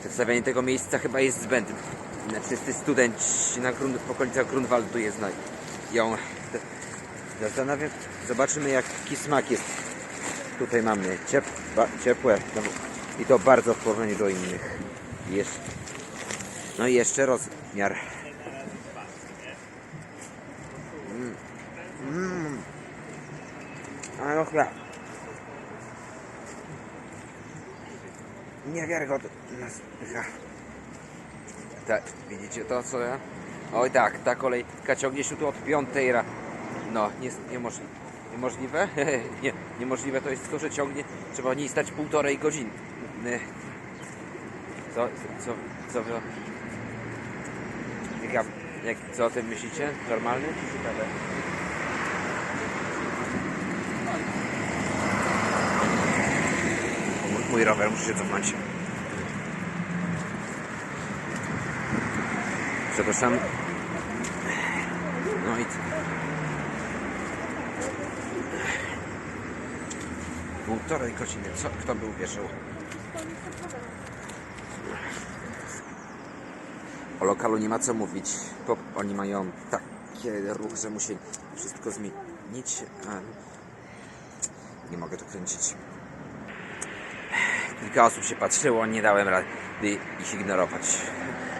Przedstawianie tego miejsca chyba jest zbędne. Wszyscy studenci na Grun, w okolicach Grunwaldu je znają. Zastanawiam, zobaczymy jaki smak jest. Tutaj mamy ciep, ciepłe no, i to bardzo w porównaniu do innych. Jeszcze, no i jeszcze rozmiar. Mm. Mm. Ale chleb. Niewiarygodna. Tak, widzicie to co ja? Oj tak, ta kolejka ciągnie się tu od piątej ra... No, nie, niemożliwe. Niemożliwe? nie, niemożliwe to jest to, że ciągnie, trzeba o stać półtorej godziny. Co, co, co wy... Jak, jak, co o tym myślicie? Normalne czy ciekawe? Mój, rower musi się cofnąć. Przepraszam. No i? Półtorej godziny. Co? Kto by uwierzył? O lokalu nie ma co mówić. Bo oni mają takie ruch, że musi wszystko zmienić. Nie mogę tu kręcić. Kilka osób się patrzyło, nie dałem rady ich ignorować.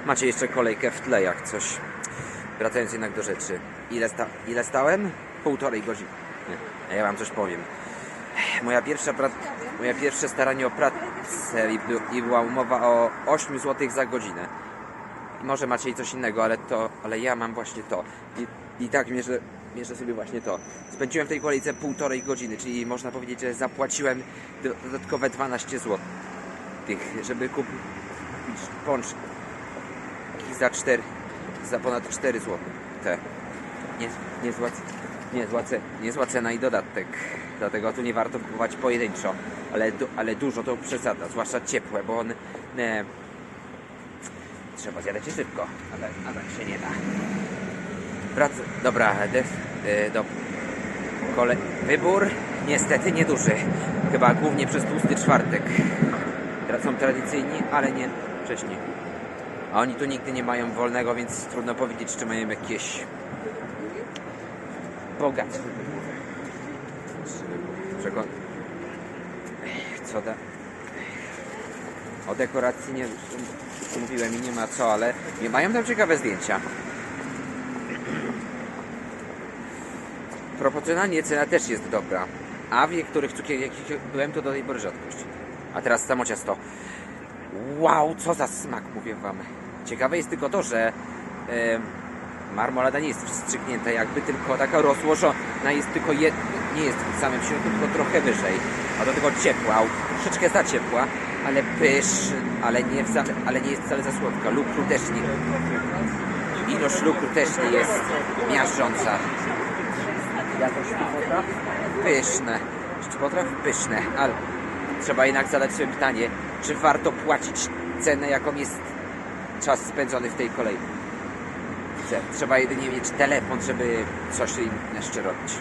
Macie jeszcze kolejkę w tle, jak coś. Wracając jednak do rzeczy. Ile, sta ile stałem? Półtorej godziny. A ja wam coś powiem. Moja pierwsza. Moje pierwsze staranie o pracę i, i była umowa o 8 zł za godzinę. Może macie i coś innego, ale to, ale ja mam właśnie to. I, i tak mierzę, mierzę sobie właśnie to. Spędziłem w tej kolejce półtorej godziny, czyli można powiedzieć, że zapłaciłem do- dodatkowe 12 zł. Żeby kupić pączki za 4, za ponad 4 zł. Te. Nie, niezła, niezła, ce- niezła cena i dodatek. Dlatego tu nie warto kupować pojedynczo, ale, ale dużo to przesada, zwłaszcza ciepłe, bo one e, trzeba zjadać szybko, ale, a tak się nie da. Dobra, def, e, do, kole, wybór niestety nieduży. Chyba głównie przez tłusty czwartek. Są tradycyjni, ale nie wcześniej. A oni tu nigdy nie mają wolnego, więc trudno powiedzieć, czy mają jakieś bogate. Przekon... Co da... O dekoracji nie mówiłem i nie ma co, ale nie mają tam ciekawe zdjęcia. Proporcjonalnie cena też jest dobra. A w niektórych cukierkach byłem to do tej pory rzadkość. A teraz samo ciasto. Wow, co za smak, mówię wam. Ciekawe jest tylko to, że e, marmolada nie jest wstrzyknięta jakby, tylko taka rozłożona jest tylko jed... nie jest w samym środku, tylko trochę wyżej. A do tego ciepła, troszeczkę za ciepła, ale pysz, ale nie, wcale, ale nie jest wcale za słodka. Lukru też nie. Ilość lukru też nie jest miażdżąca. Jakoś? Pyszne. Czy potraw? Pyszne, ale trzeba jednak zadać sobie pytanie, czy warto płacić cenę, jaką jest czas spędzony w tej kolejce. Trzeba jedynie mieć telefon, żeby coś jeszcze robić.